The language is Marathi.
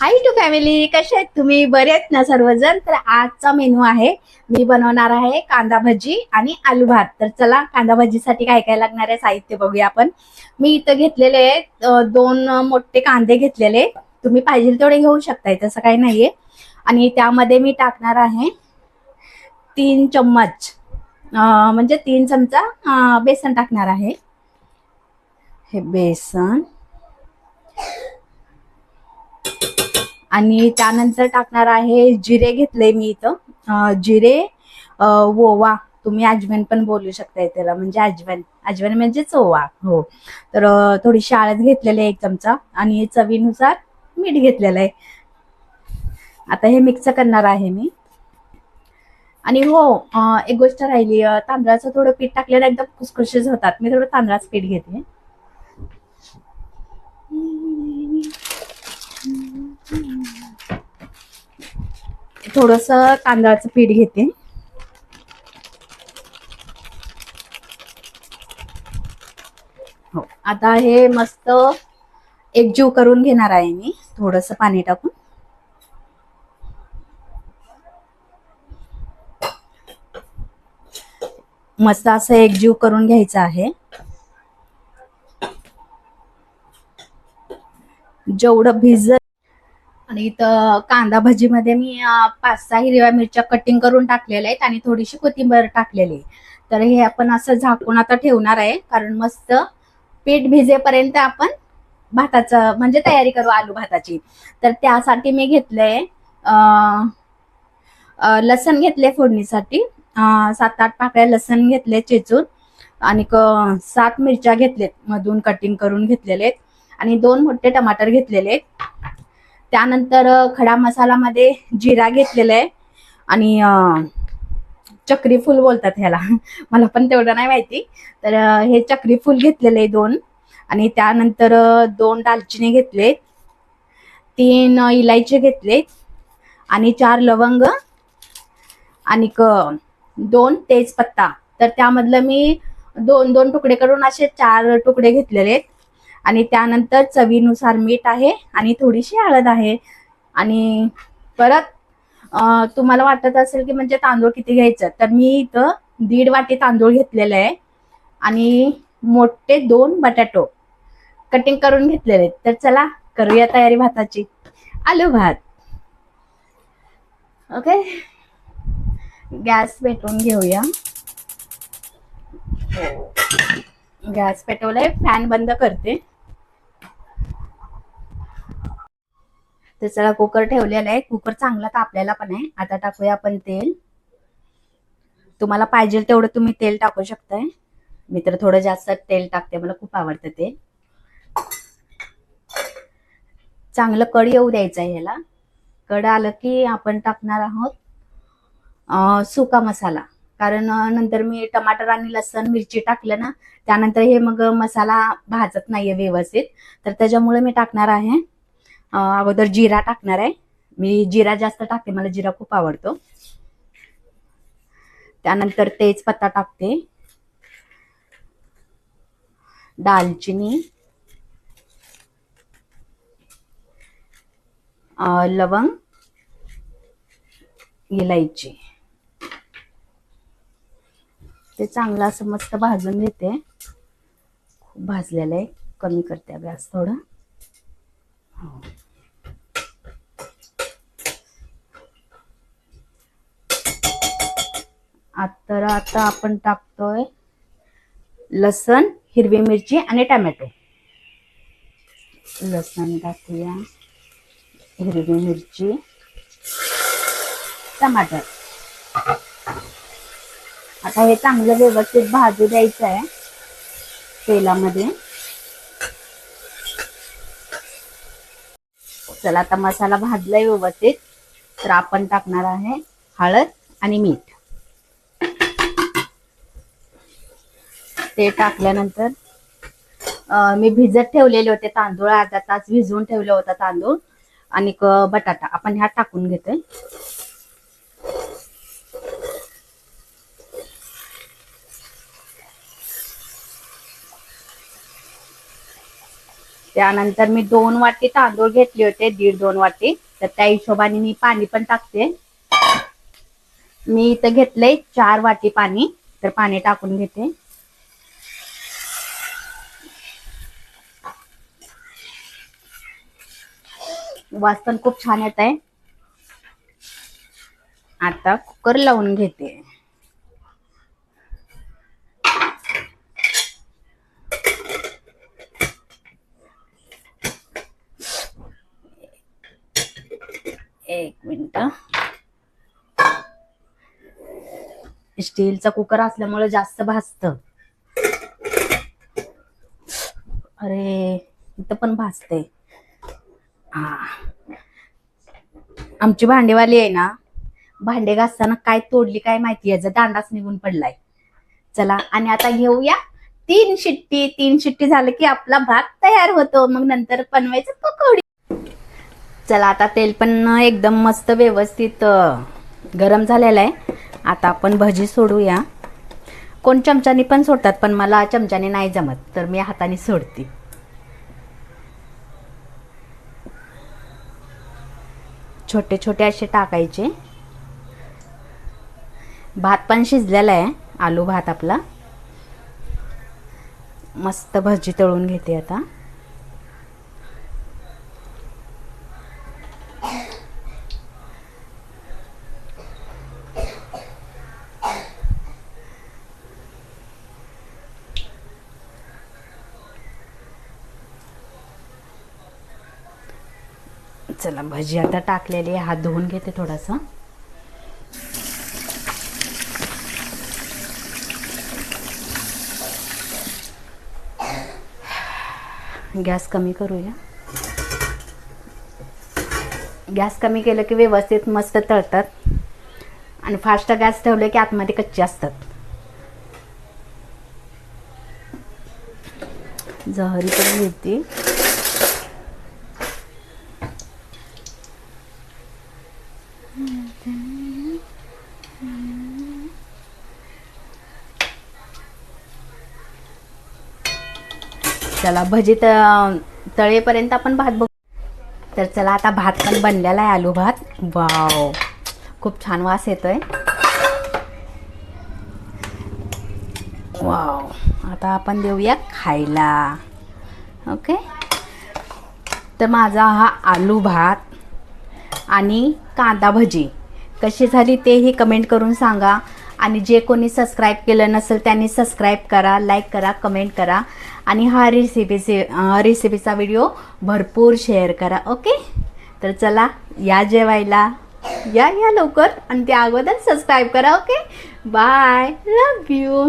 हाय टू फॅमिली कसे आहेत तुम्ही? बरे आहेत ना सर्वजण? तर आजचा मेनू आहे मी बनवणार आहे कांदा भजी आणि आलू भात. तर चला कांदा भजीसाठी काय काय लागणार आहे साहित्य बघूया आपण. मी इथं घेतलेले आहेत दोन मोठे कांदे घेतलेले. तुम्ही पाहिजे तेवढे घेऊ शकताय तसं काही नाहीये. आणि त्यामध्ये मी टाकणार आहे तीन चम्मच म्हणजे तीन चमचा बेसन टाकणार आहे. हे बेसन. आणि त्यानंतर टाकणार आहे जिरे घेतले मी इथं. जिरे ओवा. तुम्ही अजवान पण बोलू शकताय त्याला म्हणजे अजवान अजवान म्हणजे ओवा. हो. तर थोडीशी हळद घेतलेली आहे एक चमचा आणि चवीनुसार मीठ घेतलेलं आहे. आता हे मिक्स करणार आहे मी. आणि हो एक गोष्ट राहिली तांदळाचं थोडं पीठ टाकलेलं एकदम खुसखुशीच होतात. मी थोडं तांदळाचं पीठ घेते. थोडस तांदळाचं पीठ घेते. हो आता हे मस्त एकजीव करून घेणार आहे मी थोडस पाणी टाकून. मस्त असं एकजीव करून घ्यायचं आहे. जेवढं भिजत आणि इथं कांदा भजीमध्ये मी पाच सहा हिरव्या मिरच्या कटिंग करून टाकलेल्या आहेत आणि थोडीशी कोथिंबीर टाकलेली आहे. तर हे आपण असं झाकून आता ठेवणार आहे कारण मस्त पीठ भिजेपर्यंत आपण भाताचं म्हणजे तयारी करू आलू भाताची. तर त्यासाठी मी घेतलंय लसण घेतले फोडणीसाठी. सात आठ पाकळ्या लसण घेतले चेचून. आणि सात मिरच्या घेतलेत मधून कटिंग करून घेतलेले आहेत. आणि दोन मोठे टमाटर घेतलेले आहेत. त्यानंतर खडा मसालामध्ये जिरा घेतलेला आहे. आणि अ, चक्री बोलतात ह्याला. मला पण तेवढं नाही माहिती. तर हे चक्री फूल घेतलेले आहे दोन. आणि त्यानंतर दोन दालचिनी घेतले तीन इलायची घेतले आणि चार लवंग. आणि दोन तेजपत्ता. तर त्यामधलं मी दोन दोन तुकडे करून असे चार तुकडे घेतलेले आहेत. आणि त्यानंतर चवीनुसार मीठ आहे आणि थोडीशी हळद आहे. आणि परत तुम्हाला वाटत असेल की म्हणजे तांदूळ किती घ्यायचं तर मी इथं दीड वाटी तांदूळ घेतलेले आहे. आणि मोठे दोन बटाटो कटिंग करून घेतलेले आहेत. तर चला करूया तयारी भाताची. आलू भात. ओके? गॅस पेटवून घेऊया. गॅस पेटवलाय फॅन बंद करते. तर चला कुकर ठेवलेला आहे. कुकर चांगला तापलेला पण आहे. आता टाकूया आपण तेल. तुम्हाला पाहिजे तेवढं तुम्ही तेल टाकू शकताय. मी तर थोडं जास्त तेल टाकते. मला खूप आवडतं ते चांगलं कड येऊ द्यायचं आहे ह्याला कड आलं की आपण टाकणार आहोत सुका मसाला. कारण नंतर मी टमाटर आणि लसण मिरची टाकलं ना त्यानंतर हे मग मसाला भाजत नाहीये व्यवस्थित. तर त्याच्यामुळे मी टाकणार आहे. अगोदर जिरा टाकणार आहे. मी जिरा जास्त टाकते मला जिरा खूप आवडतो. त्यानंतर तेजपत्ता टाकते. दालचिनी. लवंग. इलायची. ते चांगलं असं मस्त भाजून घेते. खूप भाजलेलं आहे. कमी करते गॅस थोडं. तर आता आपण टाकतोय लसण हिरवी मिरची आणि टमॅटो. लसण टाकूया. हिरवी मिरची टमाटर. आता हे चांगलं व्यवस्थित भाजू द्यायचं आहे तेलामध्ये. चला आता मसाला भाजलाय व्यवस्थित. तर आपण टाकणार आहे हळद आणि मीठ. ते टाकल्यानंतर मी भिजत ठेवलेले होते तांदूळ अर्धा तास भिजवून ठेवले होता तांदूळ आणि बटाटा. आपण ह्या टाकून घेतोय. त्यानंतर मी दोन वाटी तांदूळ घेतले होते दीड दोन वाटी. तर त्या हिशोबाने मी पाणी पण टाकते. मी इथं घेतलंय चार वाटी पाणी तर पाणी टाकून घेते. वास पण खूप छान येत आहे. आता कुकर लावून घेते. एक मिनिट. स्टीलचा कुकर असल्यामुळे जास्त भाजत. अरे इथं पण भाजते हा आमची भांडेवाली आहे ना भांडे घासताना काय तोडली काय माहिती याचा दांडाच निघून पडलाय. चला आणि आता घेऊया. तीन शिट्टी तीन शिट्टी झालं की आपला भात तयार होतो. मग नंतर बनवायचं पकोडी. चला आता तेल पण एकदम मस्त व्यवस्थित गरम झालेलं आहे. आता आपण भजी सोडूया. कोण चमच्याने पण सोडतात पण मला चमच्याने नाही जमत तर मी हाताने सोडते. छोटे छोटे असे टाकायचे. भात पण शिजलेला आहे आलू भात आपला. मस्त भजी तळून घेते आता. चला भजी आता टाकलेली आहे. हात धुवून घेते थोडासा. गॅस कमी करूया. गॅस कमी केलं की व्यवस्थित मस्त तळतात. आणि फास्ट गॅस ठेवले की आतमध्ये कच्चे असतात. जहरी पण घेते चला भजी त तळेपर्यंत आपण भात बघू. तर चला आता भात पण बनलेला आहे आलू भात. वाव खूप छान वास येतोय. वाव आता आपण देऊया खायला. ओके? तर माझा हा आलू भात आणि कांदा भजी. कशी झाली तेही कमेंट करून सांगा. आणि जे कोणी सबस्क्राईब केलं नसेल त्यांनी सबस्क्राईब करा लाईक करा कमेंट करा. आणि हा रेसिपीचे रेसिपीचा व्हिडिओ भरपूर शेअर करा ओके तर चला या जेवायला. या या लवकर. आणि त्या अगोदर सबस्क्राईब करा ओके बाय लव यू